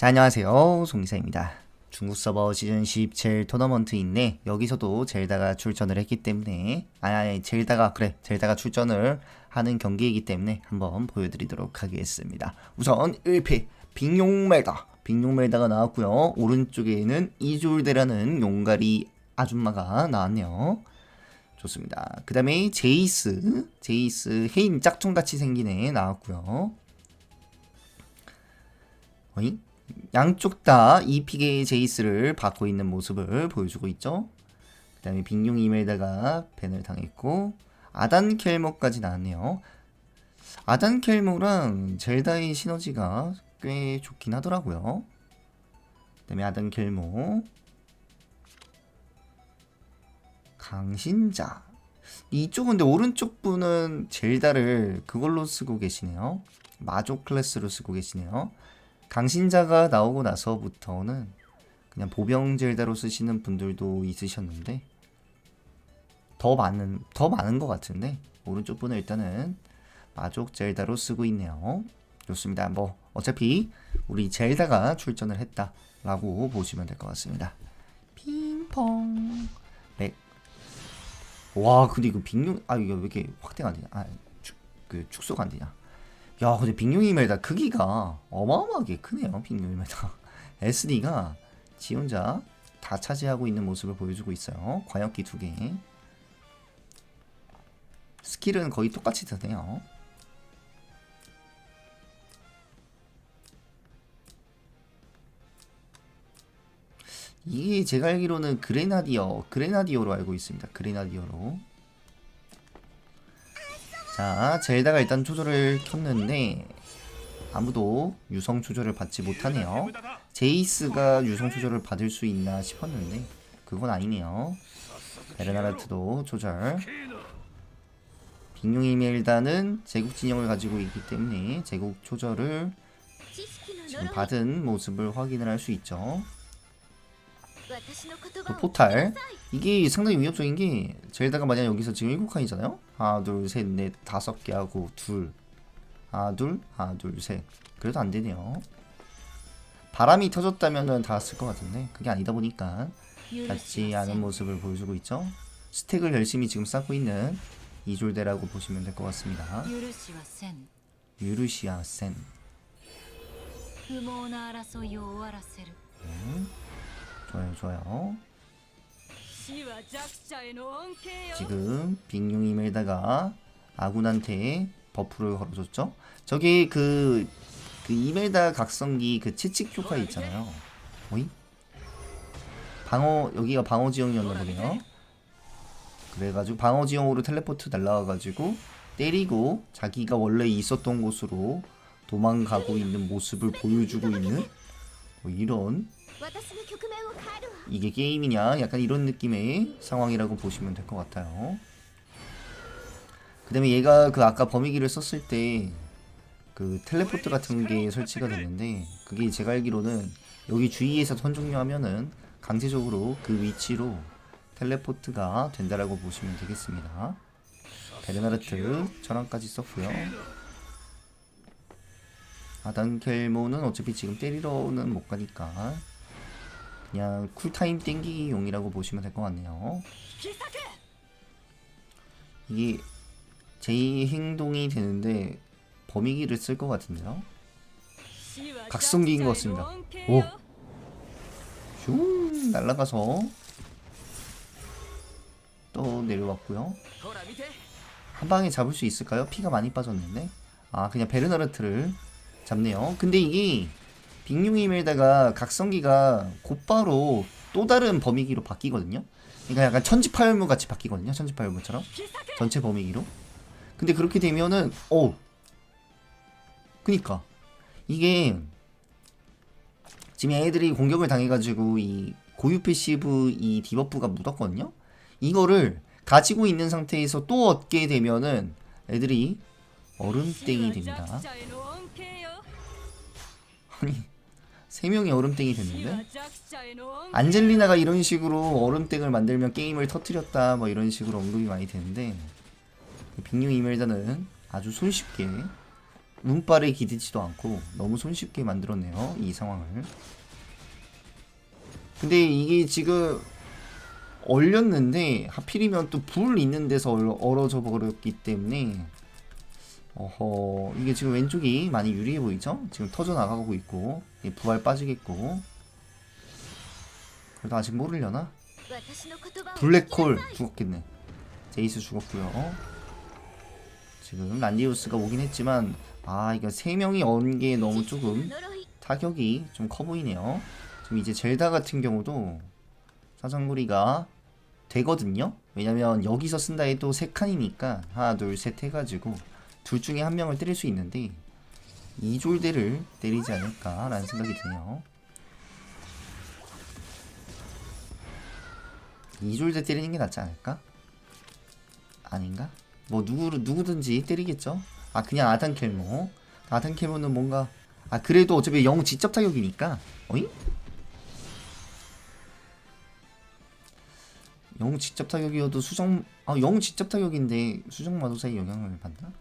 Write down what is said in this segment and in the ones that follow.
자, 안녕하세요. 송기사입니다. 중국 서버 시즌 17 토너먼트 인데 여기서도 젤다가 출전을 했기 때문에 아니, 아니 젤다가 그래 젤다가 출전을 하는 경기이기 때문에 한번 보여드리도록 하겠습니다. 우선 1패 빅용멜다 빅용멜다가 나왔고요. 오른쪽에는 이졸데라는 용가리 아줌마가 나왔네요. 좋습니다. 그 다음에 제이스 제이스 헤인 짝퉁같이 생긴 애 나왔고요. 어이? 양쪽 다 이픽의 제이스를 받고 있는 모습을 보여주고 있죠. 그 다음에 빅용 이멜다가 밴을 당했고 아단 켈모까지 나왔네요. 아단 켈모랑 젤다의 시너지가 꽤 좋긴 하더라고요. 그 다음에 아단 켈모 강신자 이쪽은 근데 오른쪽 분은 젤다를 그걸로 쓰고 계시네요. 마조 클래스로 쓰고 계시네요. 강신자가 나오고 나서부터는 그냥 보병 젤다로 쓰시는 분들도 있으셨는데 더 많은 더 많은 것 같은데 오른쪽 분은 일단은 마족 젤다로 쓰고 있네요. 좋습니다. 뭐 어차피 우리 젤다가 출전을 했다라고 보시면 될 것 같습니다. 핑퐁 네. 와 근데 이거 빅용 아 이거 왜 이렇게 확대가 안 되냐? 아그 축소가 안 되냐? 야, 근데 빅룡이멜다 크기가 어마어마하게 크네요. 빅룡이멜다. SD가 지 혼자 다 차지하고 있는 모습을 보여주고 있어요. 과역기 두 개. 스킬은 거의 똑같이 드네요. 이게 제가 알기로는 그레나디어, 그레나디어로 알고 있습니다. 그레나디어로. 자, 젤다가 일단 조절을 켰는데 아무도 유성 조절을 받지 못하네요. 제이스가 유성 조절을 받을 수 있나 싶었는데 그건 아니네요. 베르나르트도 조절. 빅룡 이멜다는 제국 진영을 가지고 있기 때문에 제국 조절을 지금 받은 모습을 확인을 할 수 있죠. 그 포탈. 이게 상당히 위협적인 게 제일다가 만약 여기서 지금 7칸이잖아요? 하나 둘셋넷 다섯 개 하고 둘. 하나 둘 하나 둘셋. 그래도 안 되네요. 바람이 터졌다면은 닿았을 것 같은데 그게 아니다 보니까 닿지 않은 모습을 보여주고 있죠. 스택을 열심히 지금 쌓고 있는 이졸대라고 보시면 될 것 같습니다. 유르시아 센. 음. 좋아요 좋아요. 지금 빅룡이메일다가 아군한테 버프를 걸어줬죠? 저기 그 그그 이메다 각성기 그 채찍 효과 있잖아요. 오이? 방어 여기가 방어 지형이었나 보네요. 그래가지고 방어 지형으로 텔레포트 날라와가지고 때리고 자기가 원래 있었던 곳으로 도망가고 있는 모습을 보여주고 있는 뭐 이런 이게 게임이냐 약간 이런 느낌의 상황이라고 보시면 될 것 같아요. 그 다음에 얘가 그 아까 범위기를 썼을 때 그 텔레포트 같은 게 설치가 됐는데 그게 제가 알기로는 여기 주위에서 선 종료 하면은 강제적으로 그 위치로 텔레포트가 된다라고 보시면 되겠습니다. 베르나르트 전환까지 썼고요. 아단켈모는 어차피 지금 때리러는 못 가니까 그냥 쿨타임 땡기기용이라고 보시면 될 것 같네요. 이게 제 행동이 되는데 범위기를 쓸 것 같은데요. 각성기인 것 같습니다. 오. 슝 날아가서 또 내려왔고요. 한 방에 잡을 수 있을까요? 피가 많이 빠졌는데. 아 그냥 베르나르트를 잡네요. 근데 이게 빅룡이멜다가 각성기가 곧바로 또 다른 범위기로 바뀌거든요. 그러니까 약간 천지파열무 같이 바뀌거든요. 천지파열무처럼 전체 범위기로. 근데 그렇게 되면은 어, 그니까 이게 지금 애들이 공격을 당해가지고 이 고유 패시브 이 디버프가 묻었거든요. 이거를 가지고 있는 상태에서 또 얻게 되면은 애들이 얼음땡이 됩니다. 아니 세 명이 얼음땡이 됐는데? 안젤리나가 이런 식으로 얼음땡을 만들면 게임을 터뜨렸다 뭐 이런 식으로 언급이 많이 되는데 빅뉴 이멜다는 아주 손쉽게 운빨에 기대지도 않고 너무 손쉽게 만들었네요 이 상황을. 근데 이게 지금 얼렸는데 하필이면 또 불 있는 데서 얼어져 버렸기 때문에 어허 이게 지금 왼쪽이 많이 유리해 보이죠? 지금 터져나가고 있고 부활 빠지겠고. 그래도 아직 모르려나? 블랙홀 죽었겠네. 제이스 죽었고요. 지금 란디우스가 오긴 했지만 아 이거 3명이 언게 너무 조금 타격이 좀 커 보이네요. 지금 이제 젤다 같은 경우도 사장구리가 되거든요. 왜냐면 여기서 쓴다 해도 3칸이니까 하나 둘 셋 해가지고 둘 중에 한 명을 때릴 수 있는데 이졸대를 때리지 않을까라는 생각이 드네요. 이졸대 때리는 게 낫지 않을까? 아닌가? 뭐 누구 누구든지 때리겠죠. 아 그냥 아단 켈모. 아단 켈모는 뭔가 아 그래도 어차피 영웅 직접 타격이니까. 어이? 영웅 직접 타격이어도 수정 아 영웅 직접 타격인데 수정 마도사의 영향을 받나?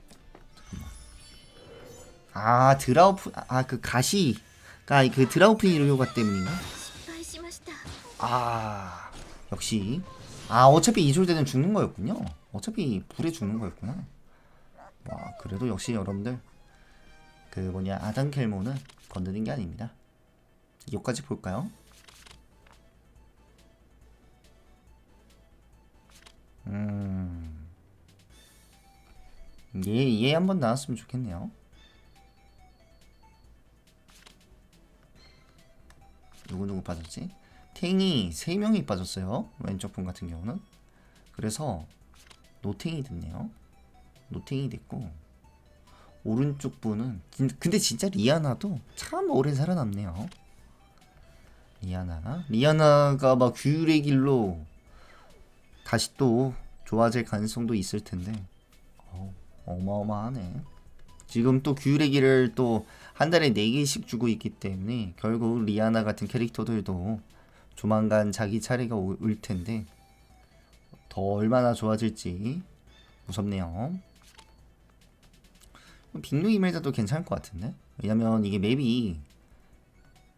아 드라우프 아 그 가시 그, 그 드라우프니 효과 때문인가? 아 역시 아 어차피 이졸대는 죽는 거였군요. 어차피 불에 죽는 거였구나. 와 그래도 역시 여러분들 그 뭐냐 아단 켈모는 건드린 게 아닙니다. 여기까지 볼까요? 음. 예, 얘 한번 나왔으면 좋겠네요. 누구누구 빠졌지? 탱이 3명이 빠졌어요. 왼쪽 분 같은 경우는. 그래서 노탱이 됐네요. 노탱이 됐고 오른쪽 분은 진- 근데 진짜 리아나도 참 오래 살아남네요. 리아나 리아나가 막 규율의 길로 다시 또 좋아질 가능성도 있을 텐데 어, 어마어마하네. 지금 또 규율의 길을 또한 달에 4개씩 주고 있기 때문에 결국 리아나 같은 캐릭터들도 조만간 자기 차례가 오- 올 텐데 더 얼마나 좋아질지 무섭네요. 빅루 이멜다도 괜찮을 것 같은데? 왜냐면 이게 맵이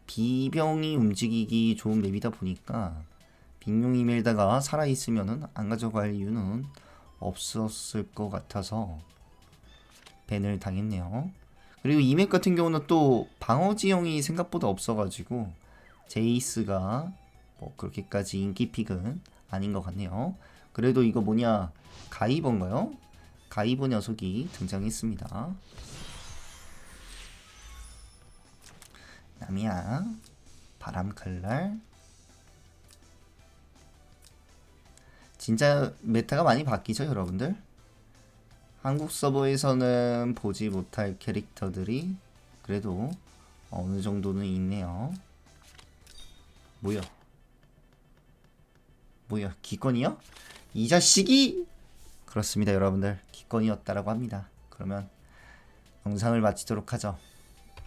비병이 움직이기 좋은 맵이다 보니까 빅룡 이멜다가 살아있으면은 안 가져갈 이유는 없었을 것 같아서 밴을 당했네요. 그리고 이 맵 같은 경우는 또 방어 지형이 생각보다 없어가지고 제이스가 뭐 그렇게까지 인기 픽은 아닌 것 같네요. 그래도 이거 뭐냐 가이버인가요? 가이버 녀석이 등장했습니다. 남이야 바람 칼날 진짜 메타가 많이 바뀌죠 여러분들? 한국 서버에서는 보지 못할 캐릭터들이 그래도 어느 정도는 있네요. 뭐야? 뭐야? 기권이요? 이 자식이 그렇습니다, 여러분들. 기권이었다라고 합니다. 그러면 영상을 마치도록 하죠.